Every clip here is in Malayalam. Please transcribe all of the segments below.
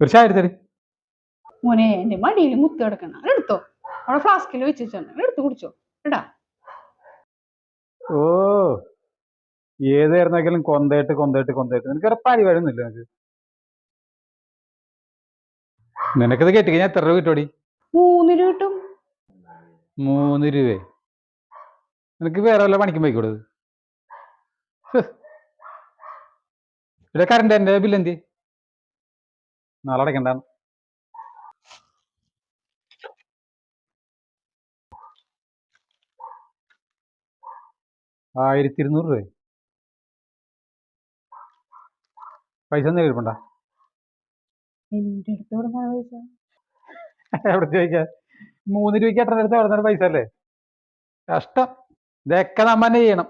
ഒരു ചായ എടുത്തര് മോനെ എന്റെ മടിയിൽ മുത്ത് കിടക്കണം. എടുത്തോ. അവിടെ ഫ്ലാസ്കിൽ വെച്ചിട്ടുണ്ട് എടുത്ത് കുടിച്ചോ. എടാ ഓ ഏതായിരുന്നെങ്കിലും കൊന്തയിട്ട് കൊന്തയിട്ട് കൊന്തയിട്ട്. നിനക്ക് പരി വരുന്നില്ല നിനക്ക്? നിനക്കിത് കെട്ടി കഴിഞ്ഞാൽ എത്ര രൂപ കിട്ടോടി മൂന്ന് രൂപ കിട്ടും. മൂന്ന് രൂപ. നിനക്ക് വേറെ വല്ല പണിക്കും പോയിക്കൂടത് ഇവിടെ കറണ്ട് എന്റെ ബില്ല് എന്തി നാളെ അടയ്ക്കണ്ട ആയിരത്തി ഇരുന്നൂറ് രൂപ പൈസ? ഒന്നും എവിടെ ചോദിക്കാ? മൂന്ന് രൂപയ്ക്ക് എത്ര അടുത്ത് അവിടെ പൈസ അല്ലേ? കഷ്ടം. ഇതൊക്കെ നമ്മ തന്നെ ചെയ്യണം.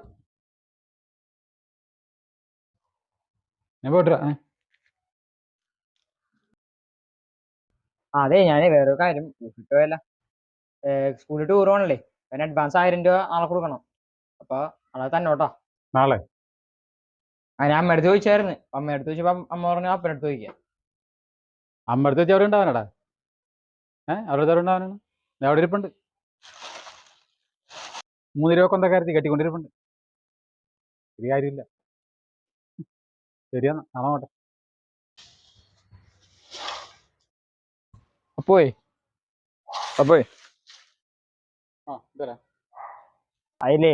ഞാൻ പോട്ടാ അതെ ഞാൻ വേറെ കാര്യം കിട്ടുമല്ല സ്കൂളിൽ ടൂർ പോകണല്ലേ അതിന് അഡ്വാൻസ് ആയിരം രൂപ ആളെ കൊടുക്കണം. അപ്പൊ അത് തന്നോട്ടോ നാളെ? ആ ഞാൻ അമ്മയടുത്ത് ചോദിച്ചായിരുന്നു. അമ്മയടുത്ത് ചോദിച്ചപ്പോ അമ്മ പറഞ്ഞു അപ്പനടുത്ത് ചോദിക്കാം. അമ്മ അടുത്ത് വെച്ച് അവിടെ ഉണ്ടാവാനടാ ഏഹ് അവരുടെ അവിടെ ഉണ്ടാവാനാണ് അവിടെ ഇരിപ്പുണ്ട്. മൂന്ന് രൂപ കൊന്ത കാര്യത്തിൽ കെട്ടിക്കൊണ്ടിരിപ്പുണ്ട്. ഒരു കാര്യമില്ല ശരിയാ നാളെ നോട്ടെ അപ്പോയേ അപ്പോയേ അതിലേ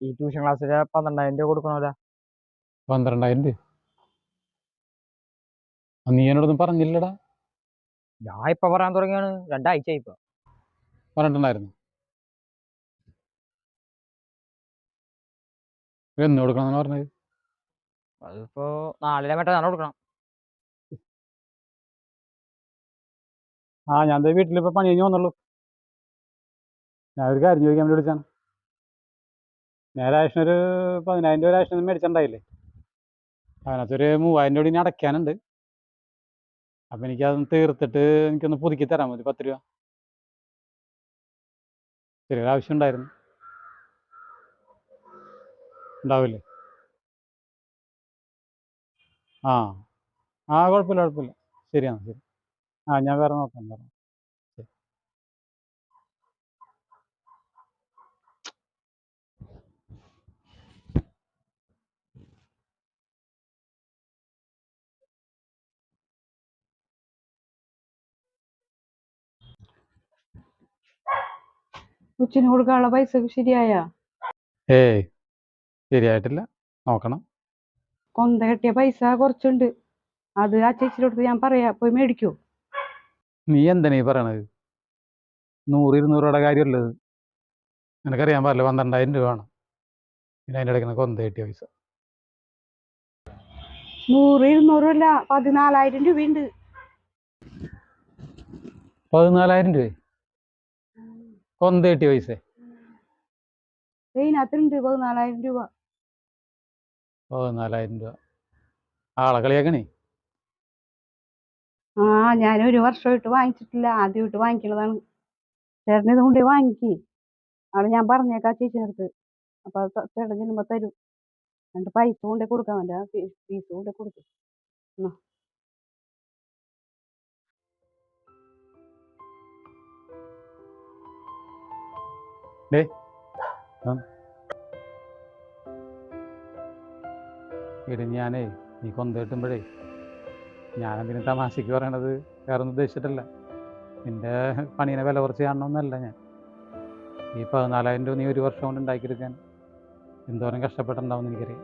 ഈ ട്യൂഷൻ ക്ലാസ്സിലെ പന്ത്രണ്ടായിരം രൂപ കൊടുക്കണമല്ലോ പന്ത്രണ്ടായിരം രൂപ? നീ എന്നോടൊന്നും പറഞ്ഞില്ലടാ. ഞാൻ ഇപ്പൊ പറയാൻ തുടങ്ങിയാണ്. രണ്ടാഴ്ച ഇപ്പൊ. പറഞ്ഞിട്ടുണ്ടായിരുന്നു എന്ന് കൊടുക്കണം പറഞ്ഞത്? അതിപ്പോ നാളെ മറ്റന്നാൾ കൊടുക്കണം. ആ ഞാൻ ദേ വീട്ടിലിപ്പോ പണി കഴിഞ്ഞ് വന്നുള്ളൂ ഞാൻ ഒരു കാര്യം ചോദിക്കാൻ വേണ്ടി വിളിച്ചാണ് ഞാൻ രാഷനൊരു പതിനായിരം രൂപ രാഷൻ മേടിച്ചിട്ടുണ്ടായില്ലേ? അതിനകത്തൊരു മൂവായിരം രൂപ ഇനി അടയ്ക്കാനുണ്ട്. അപ്പം എനിക്കതൊന്ന് തീർത്തിട്ട് എനിക്കൊന്ന് പുതുക്കി തരാൻ മതി പത്ത് രൂപ. ചെറിയൊരു ആവശ്യം ഉണ്ടായിരുന്നു ഉണ്ടാവില്ലേ? ആ. ആ കുഴപ്പമില്ല കുഴപ്പമില്ല. ശരിയാണ് ശരി. ആ ഞാൻ വേറെ നോക്കാം വേറെ കൊച്ചിന് കൊടുക്കാനുള്ള പൈസ ശരിയായ? ഏയ് ശരിയായിട്ടില്ല. നോക്കണം. കൊന്ത കെട്ടിയ പൈസ കുറച്ചുണ്ട്. അത് ആ ചേച്ചിയുടെ അടുത്ത് ഞാൻ പറയാ. പോയി മേടിക്കൂ. നീ എന്തിനാ ഈ പറയണത്? നൂറ് ഇരുന്നൂറ് രൂപയുടെ കാര്യമല്ലത് നിനക്കറിയാൻ പാടില്ല പന്ത്രണ്ടായിരം രൂപ വേണം. പിന്നെ അതിന്റെ ഇടയ്ക്ക് കൊന്ത കിട്ടിയ പൈസ. നൂറ് പതിനാലായിരം രൂപയുണ്ട്. പതിനാലായിരം രൂപ? കൊന്ത കിട്ടിയ പൈസ. ഇതിനകത്തുണ്ട് പതിനാലായിരം രൂപ. പതിനാലായിരം രൂപ. ആളെ കളിയാക്കണേ? ആ ഞാൻ ഒരു വർഷമായിട്ട് വാങ്ങിച്ചിട്ടില്ല. ആദ്യമായിട്ട് വാങ്ങിക്കുന്നതാണ് ചേട്ടൻ ഇത് കൊണ്ടേ വാങ്ങിക്ക്. അവിടെ ഞാൻ പറഞ്ഞേക്കാം ചേച്ചിനടുത്ത്. ചേച്ചിയുടെ അടുത്ത് അപ്പൊ അത് ചേട്ടൻ ചെല്ലുമ്പോ തരും. എന്നിട്ട് പൈസ കൊണ്ടേ കൊടുക്കാൻ വേണ്ട ഫീസ് കൊണ്ടേ കൊടുക്കും. ഇടി ഞാനേ നീ കൊന്ത കിട്ടുമ്പോഴേ ഞാനതിന് തമാശക്ക് പറയണത്? വേറെ ഒന്നും ഉദ്ദേശിച്ചിട്ടല്ല. നിന്റെ പണീനെ വില കുറച്ച് കാണണമെന്നല്ല ഞാൻ. ഈ പതിനാലായിരം രൂപ നീ ഒരു വർഷം കൊണ്ട് ഉണ്ടാക്കിയെടുക്കാൻ എന്തോരം കഷ്ടപ്പെട്ടുണ്ടാവും എനിക്കറിയാം.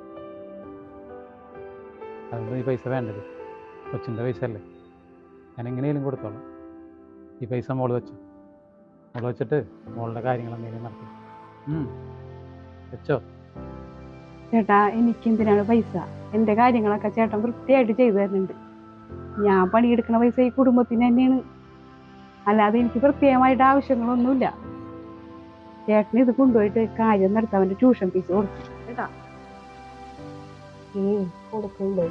അതുകൊണ്ട് ഈ പൈസ വേണ്ടത്. കൊച്ചിന്റെ പൈസ അല്ലേ? ഞാൻ എങ്ങനെയെങ്കിലും കൊടുത്തോളാം. ഈ പൈസ മോൾ വെച്ചു. മോൾ വെച്ചിട്ട് മോളുടെ കാര്യങ്ങൾ എന്തെങ്കിലും നടത്തും. വെച്ചോ. ചേട്ടാ എനിക്ക് എന്തിനാണ് പൈസ? എന്റെ കാര്യങ്ങളൊക്കെ ചേട്ടൻ വൃത്തിയായിട്ട് ചെയ്തു തരുന്നുണ്ട്. ഞാൻ പണിയെടുക്കുന്ന പൈസ ഈ കുടുംബത്തിന് തന്നെയാണ്. അല്ലാതെ എനിക്ക് പ്രത്യേകമായിട്ട് ആവശ്യങ്ങളൊന്നുമില്ല. ചേട്ടൻ ഇത് കൊണ്ടുപോയിട്ട് കാര്യം നടത്താൻ ട്യൂഷൻ ഫീസ് കൊടുക്കും. കേട്ടാ? കൊടുക്കണ്ടേ?